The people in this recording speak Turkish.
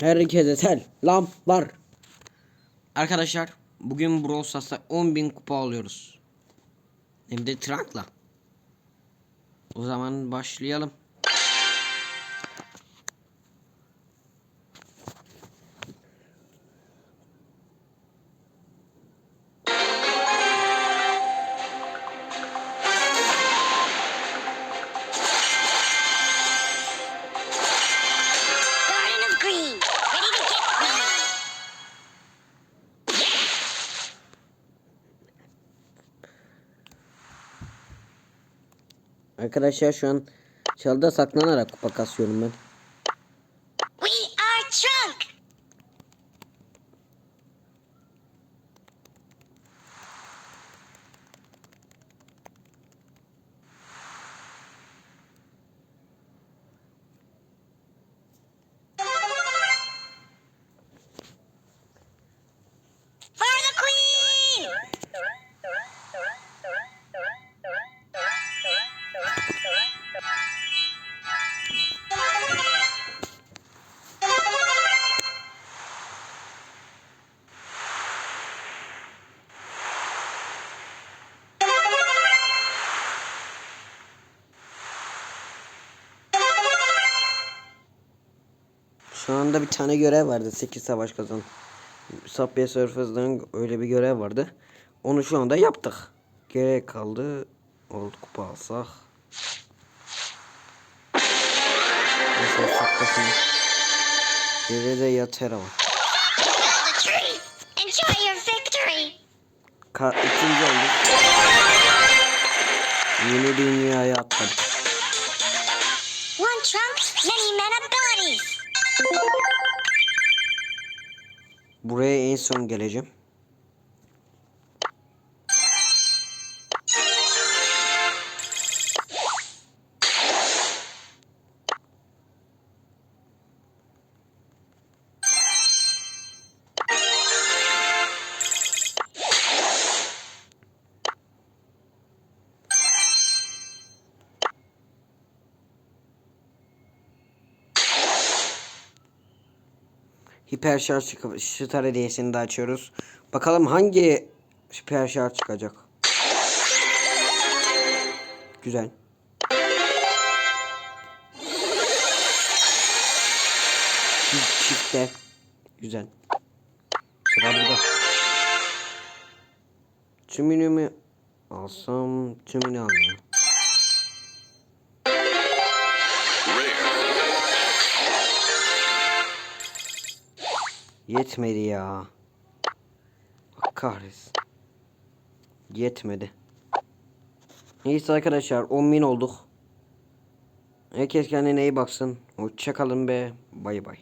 Herkese selamlar. Arkadaşlar bugün Brawl Stars'ta 10.000 kupa alıyoruz. Hem de Trunk'la. O zaman başlayalım. Arkadaşlar şu an çalda saklanarak kupa kasıyorum ben. Anda bir tane görev vardı. 8 savaş kazan. Subway Surfers'dan öyle bir görev vardı. Onu şu anda yaptık. Gerek kaldı. Old kupa alsak. Neyse saklasın. Geride Yatera var. Build a tree. Enjoy your victory. Ka ikinci olduk. Yeni dünyaya atladık. One trunk, many men abilities. Buraya en son geleceğim. Hiper şarj Star hediyesini de açıyoruz. Bakalım hangi hiper çıkacak. Güzel. Çift- Çifte. Güzel. Sıra burada. Tümünü mü alsam tümünü alayım. Yetmedi ya. Allah kahretsin. Yetmedi. Neyse arkadaşlar 10.000 olduk. Herkes kendine iyi baksın. Hoşçakalın be. Bay bay.